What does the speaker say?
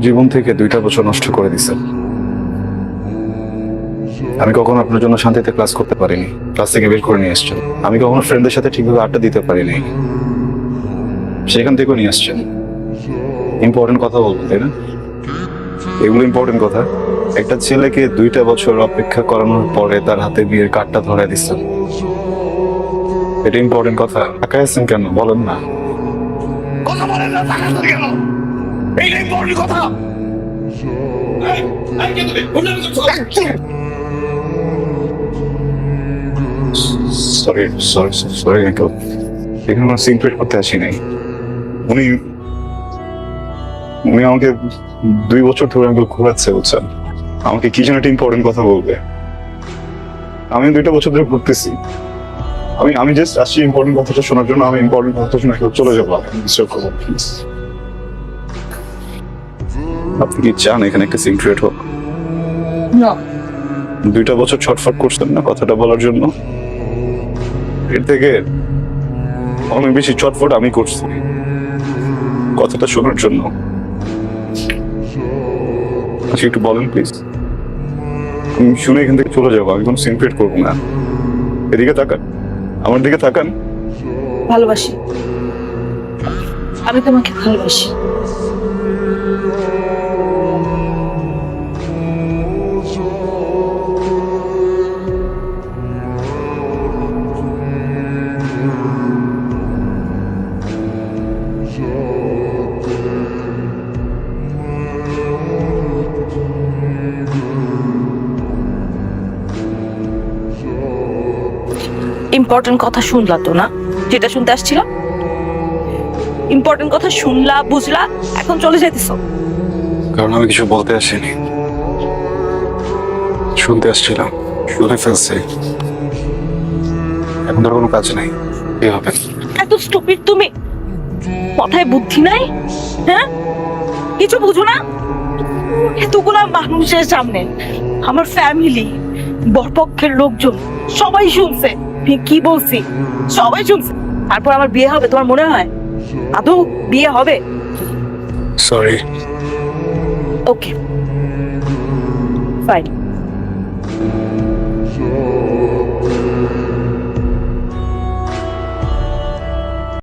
জীবন থেকে দুইটা বছর নষ্ট করে দিছেন। আমি কখনো আপনার জন্য শান্তিতে ক্লাস করতে পারিনি। ক্লাস থেকে বের করে নিয়ে এসছেন আমি কখনো ফ্রেন্ডদের সাথে ঠিকভাবে আড্ডা দিতে পারিনি। সেখান থেকেও নিয়ে আসছেন। ইম্পর্টেন্ট কথা বলব, তাই না? এগুলো ইম্পর্টেন্ট কথা। একটা ছেলেকে দুইটা বছর অপেক্ষা করানোর পরে তার হাতে বিয়ের কার্ডটা ধরে দিচ্ছেন এটা ইম্পর্টেন্ট কথা। একা আছেন কেন? বলেন না। কথা বলেন না কেন কথা? সরি সরি সরি আঙ্কেল এখানে কোনো সিনক্রেট করতে আসি নাই উনি উনি আমাকে দুই বছর ধরে আঙ্কেল ঘোরাচ্ছে বুঝছেন? আমাকে কি যেন একটা ইম্পর্টেন্ট কথা বলবে। আমি দুইটা বছর ধরে ঘুরতেছি। আমি আমি জাস্ট আসছি ইম্পর্টেন্ট কথাটা শোনার জন্য আমি ইম্পর্টেন্ট কথাটা শুনে চলে যাব। ডিস্টার্ব করব প্লিজ আপনি কি চান এখানে একটা সিনক্রেট হোক? না। দুইটা বছর ছটফট করছেন না কথাটা বলার জন্য? এর থেকে অনেক বেশি ছটফট আমি করছি। কথাটা শোনার জন্য। আচ্ছা একটু বলেন প্লিজ আমি শুনে এখান থেকে চলে যাব আমি কোনো সিনক্রেট করব না। এদিকে তাকান। আমার দিকে তাকান। ভালোবাসি। আমি তোমাকে ভালোবাসি। ইম্পর্টেন্ট কথা শুনলা তো না? যেটা শুনতে আসছিল? ইম্পর্টেন্ট কথা শুনলা বুঝলা এখন চলে যাইতেছো। কারণ আমি কিছু বলতে আসিনি। শুনতে আসছিলাম শুনে ফেলছি। এখন ধর কোনো কাজ নাই কি হবে। এত স্টুপিড তুমি। মাথায় বুদ্ধি নাই? হ্যাঁ? কিছু বুঝো না? এতগুলা মানুষের সামনে আমার ফ্যামিলি বরপক্ষের লোকজন সবাই শুনছে। কি বলছি? সবাই শুনছে। তারপর আমার বিয়ে হবে তোমার মনে হয়? আদৌ বিয়ে হবে? Sorry okay fine